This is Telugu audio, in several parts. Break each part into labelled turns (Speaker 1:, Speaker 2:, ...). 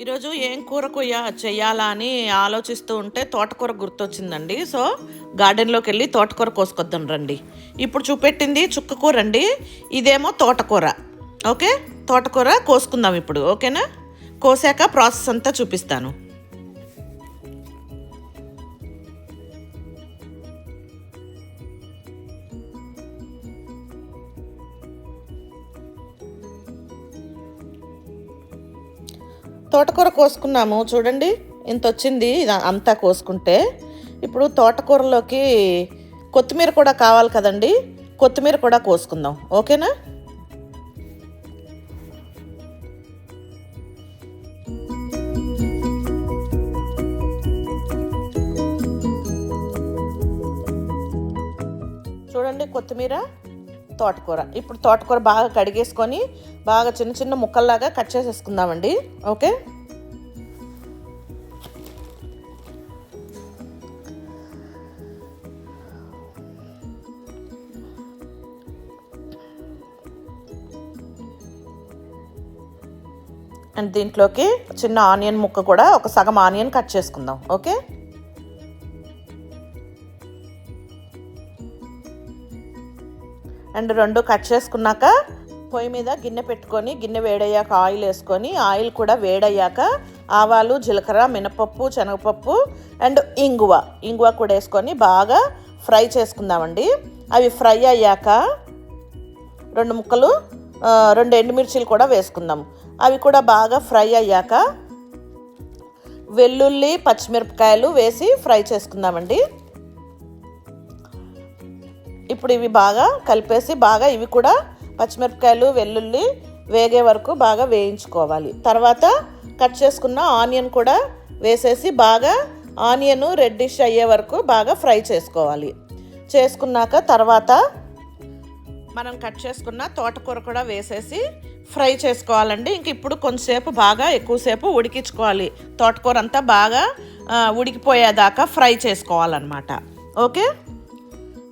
Speaker 1: ఈరోజు ఏం కూర కొయ్య చెయ్యాలా అని ఆలోచిస్తూ ఉంటే తోటకూర గుర్తొచ్చిందండి. సో గార్డెన్లోకి వెళ్ళి తోటకూర కోసుకొద్దాం రండి. ఇప్పుడు చూపెట్టింది చుక్కకూర అండి ఇదేమో తోటకూర. ఓకే? తోటకూర కోసుకుందాం ఇప్పుడు. ఓకేనా? కోసాక ప్రాసెస్ అంతా చూపిస్తాను. తోటకూర కోసుకున్నాము. చూడండి ఇంత వచ్చింది ఇది అంతా కోసుకుంటే ఇప్పుడు తోటకూరలోకి కొత్తిమీర కూడా కావాలి కదండి. కొత్తిమీర కూడా కోసుకుందాం. ఓకేనా? చూడండి కొత్తిమీర. తోటకూర. ఇప్పుడు తోటకూర బాగా కడిగేసుకొని బాగా చిన్న చిన్న ముక్కల్లాగా కట్ చేసేసుకుందామండి. ఓకే? అండ్ దీంట్లోకి చిన్న ఆనియన్ ముక్క కూడా ఒక సగం ఆనియన్ కట్ చేసుకుందాం. ఓకే? అండ్ రెండు కట్ చేసుకున్నాక పొయ్యి మీద గిన్నె పెట్టుకొని గిన్నె వేడయ్యాక ఆయిల్ వేసుకొని ఆయిల్ కూడా వేడయ్యాక ఆవాలు జీలకర్ర మినపప్పు శనగపప్పు అండ్ ఇంగువ. ఇంగువ కూడా వేసుకొని బాగా ఫ్రై చేసుకుందామండి. అవి ఫ్రై అయ్యాక రెండు ముక్కలు రెండు ఎండుమిర్చీలు కూడా వేసుకుందాం. అవి కూడా బాగా ఫ్రై అయ్యాక వెల్లుల్లి పచ్చిమిరపకాయలు వేసి ఫ్రై చేసుకుందామండి. ఇప్పుడు ఇవి బాగా కలిపేసి బాగా ఇవి కూడా పచ్చిమిరపకాయలు వెల్లుల్లి వేగే వరకు బాగా వేయించుకోవాలి. తర్వాత కట్ చేసుకున్న ఆనియన్ కూడా వేసేసి బాగా ఆనియన్ రెడ్డిష్ అయ్యే వరకు బాగా ఫ్రై చేసుకోవాలి. చేసుకున్నాక తర్వాత మనం కట్ చేసుకున్న తోటకూర కూడా వేసేసి ఫ్రై చేసుకోవాలండి. ఇంక ఇప్పుడు కొంతసేపు బాగా ఎక్కువసేపు ఉడికించుకోవాలి. తోటకూర అంతా బాగా ఉడికిపోయేదాకా ఫ్రై చేసుకోవాలన్నమాట. ఓకే?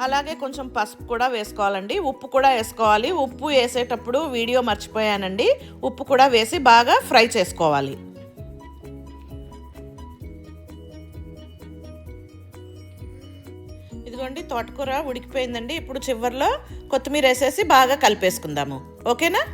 Speaker 1: అలాగే కొంచెం పసుపు కూడా వేసుకోవాలండి. ఉప్పు కూడా వేసుకోవాలి. ఉప్పు వేసేటప్పుడు వీడియో మర్చిపోయానండి. ఉప్పు కూడా వేసి బాగా ఫ్రై చేసుకోవాలి. ఇదిగోండి తోటకూర ఉడికిపోయిందండి. ఇప్పుడు చివర్లో కొత్తిమీర వేసేసి బాగా కలిపేసుకుందాము. ఓకేనా?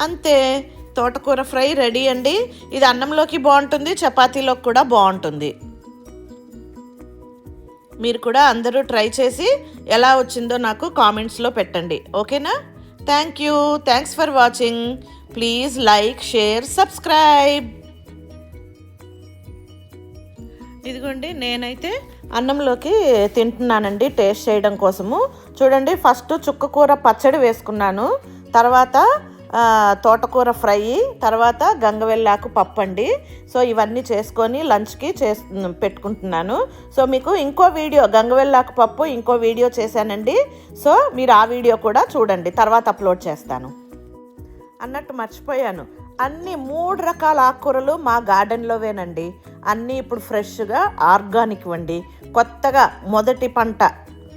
Speaker 1: అంతే. తోటకూర ఫ్రై రెడీ అండి. ఇది అన్నంలోకి బాగుంటుంది చపాతీలోకి కూడా బాగుంటుంది. మీరు కూడా అందరూ ట్రై చేసి ఎలా వచ్చిందో నాకు కామెంట్స్లో పెట్టండి. ఓకేనా? Thank you. Thanks for watching. Please like share subscribe. ఇదిగోండి నేనైతే అన్నంలోకి తింటున్నానండి టేస్ట్ చేయడం కోసము. చూడండి ఫస్ట్ చుక్కకూర పచ్చడి వేసుకున్నాను. తర్వాత తోటకూర ఫ్రై తర్వాత గంగవెల్లాకు పప్పు అండి సో ఇవన్నీ చేసుకొని లంచ్కి చేస్ పెట్టుకుంటున్నాను. సో మీకు ఇంకో వీడియో గంగవెల్లాకు పప్పు ఇంకో వీడియో చేశానండి. సో మీరు ఆ వీడియో కూడా చూడండి. తర్వాత అప్లోడ్ చేస్తాను. అన్నట్టు మర్చిపోయాను. అన్ని మూడు రకాల ఆకుకూరలు మా గార్డెన్లోవేనండి. అన్నీ ఇప్పుడు ఫ్రెష్గా ఆర్గానిక్ వండి. కొత్తగా మొదటి పంట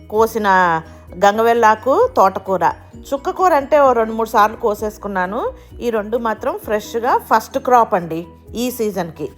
Speaker 1: కోసిన గంగవెల్లాకు తోటకూర. చుక్కకూర అంటే ఓ రెండు మూడు సార్లు కోసేసుకున్నాను. ఈ రెండు మాత్రం ఫ్రెష్గా ఫస్ట్ క్రాప్ అండి ఈ సీజన్కి.